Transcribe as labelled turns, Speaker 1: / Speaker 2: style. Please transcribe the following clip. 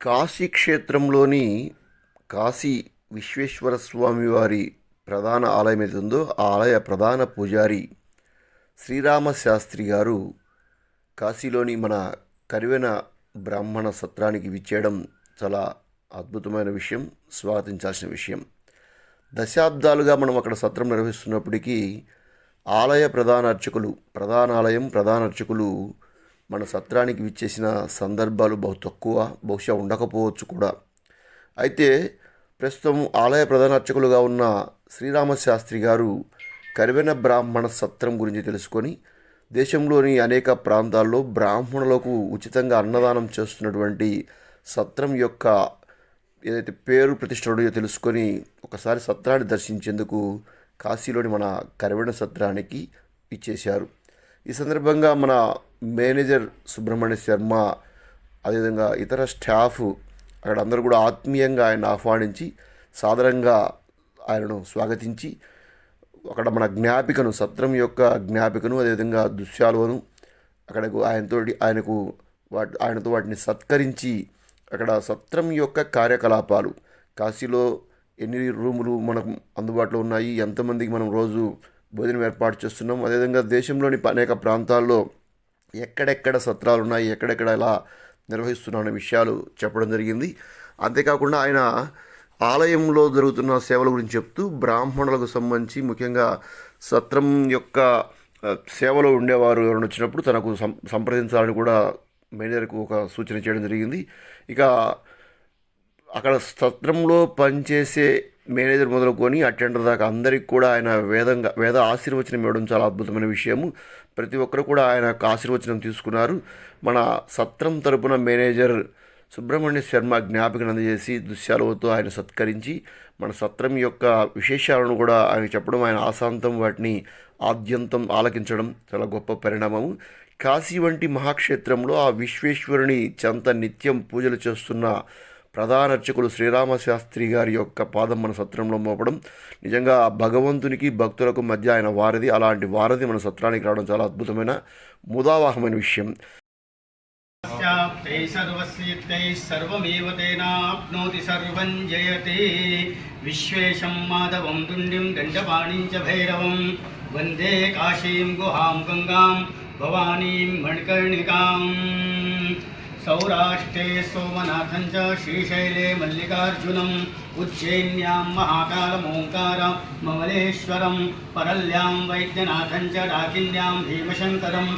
Speaker 1: కాశీ క్షేత్రంలోని కాశీ విశ్వేశ్వర స్వామి వారి ప్రధాన ఆలయం ఏది ఉందో ఆ ఆలయ ప్రధాన పూజారి శ్రీరామ శాస్త్రి గారు కాశీలోని మన కరివెన బ్రాహ్మణ సత్రానికి విచ్చేయడం చాలా అద్భుతమైన విషయం స్వాగతించాల్సిన విషయం. దశాబ్దాలుగా మనం అక్కడ సత్రం నిర్వహిస్తున్నప్పటికీ ఆలయ ప్రధాన అర్చకులు ప్రధాన ఆలయం ప్రధాన అర్చకులు మన సత్రానికి విచ్చేసిన సందర్భాలు బహు తక్కువ బహుశా ఉండకపోవచ్చు కూడా. అయితే ప్రస్తుతం ఆలయ ప్రధాన అర్చకులుగా ఉన్న శ్రీరామ శాస్త్రి గారు కరివెన బ్రాహ్మణ సత్రం గురించి తెలుసుకొని దేశంలోని అనేక ప్రాంతాల్లో బ్రాహ్మణులకు ఉచితంగా అన్నదానం చేస్తున్నటువంటి సత్రం యొక్క ఏదైతే పేరు ప్రతిష్టడో తెలుసుకొని ఒకసారి సత్రాన్ని దర్శించేందుకు కాశీలోని మన కరివెన సత్రానికి ఇచ్చేశారు ఈ సందర్భంగా మన మేనేజర్ సుబ్రహ్మణ్య శర్మ అదేవిధంగా ఇతర స్టాఫ్ అక్కడ అందరూ కూడా ఆత్మీయంగా ఆయన ఆహ్వానించి సాధారణంగా ఆయనను స్వాగతించి అక్కడ మన జ్ఞాపికను సత్రం యొక్క జ్ఞాపికను అదేవిధంగా దృశ్యాలను అక్కడకు ఆయనతో ఆయనకు వాటి ఆయనతో వాటిని సత్కరించి అక్కడ సత్రం యొక్క కార్యకలాపాలు కాశీలో ఎన్ని రూములు మనకు అందుబాటులో ఉన్నాయి ఎంతమందికి మనం రోజు భోజనం ఏర్పాటు చేస్తున్నాం. అదేవిధంగా దేశంలోని అనేక ప్రాంతాల్లో ఎక్కడెక్కడ సత్రాలు ఉన్నాయి ఎక్కడెక్కడ ఎలా నిర్వహిస్తున్నాం విషయాలు చెప్పడం జరిగింది. అంతేకాకుండా ఆయన ఆలయంలో జరుగుతున్న సేవల గురించి చెప్తూ బ్రాహ్మణులకు సంబంధించి ముఖ్యంగా సత్రం యొక్క సేవలో ఉండేవారు ఎవరైనా వచ్చినప్పుడు తనకు సం సంప్రదించాలని కూడా మేనేజర్కు ఒక సూచన చేయడం జరిగింది. ఇక అక్కడ సత్రంలో పనిచేసే మేనేజర్ మొదలుకొని అటెండర్ దాకా అందరికి కూడా ఆయన వేదంగా వేద ఆశీర్వచనం ఇవ్వడం చాలా అద్భుతమైన విషయము. ప్రతి ఒక్కరు కూడా ఆయన యొక్క ఆశీర్వచనం తీసుకున్నారు. మన సత్రం తరపున మేనేజర్ సుబ్రహ్మణ్య శర్మ జ్ఞాపికను అందజేసి దృశ్యాలతో ఆయన సత్కరించి మన సత్రం యొక్క విశేషాలను కూడా ఆయన చెప్పడం ఆయన ఆశాంతం వాటిని ఆద్యంతం ఆలకించడం చాలా గొప్ప పరిణామము. కాశీ వంటి మహాక్షేత్రంలో ఆ విశ్వేశ్వరుని చెంత నిత్యం పూజలు చేస్తున్న ప్రధాన అర్చకులు శ్రీరామ శాస్త్రి గారి యొక్క పాదం మన సత్రంలో మోపడం. నిజంగా భగవంతునికి భక్తులకు మధ్య ఆయన వారధి. అలాంటి వారధి మన సత్రానికి రావడం చాలా అద్భుతమైన ముదావాహమైన విషయం.
Speaker 2: జయతే. విశ్వేశం మాధవం దుండిం భైరవం. వందే కాశీం గుహాం గంగాం భవానీం మణికర్ణికాం. सौराष्ट्रे सोमनाथञ्च श्रीशैले मल्लिकार्जुनम् उज्जैन्यां महाकालमोङ्कारं ममलेश्वरं परल्यां वैद्यनाथञ्च डाकिन्यां भीमशङ्करम्।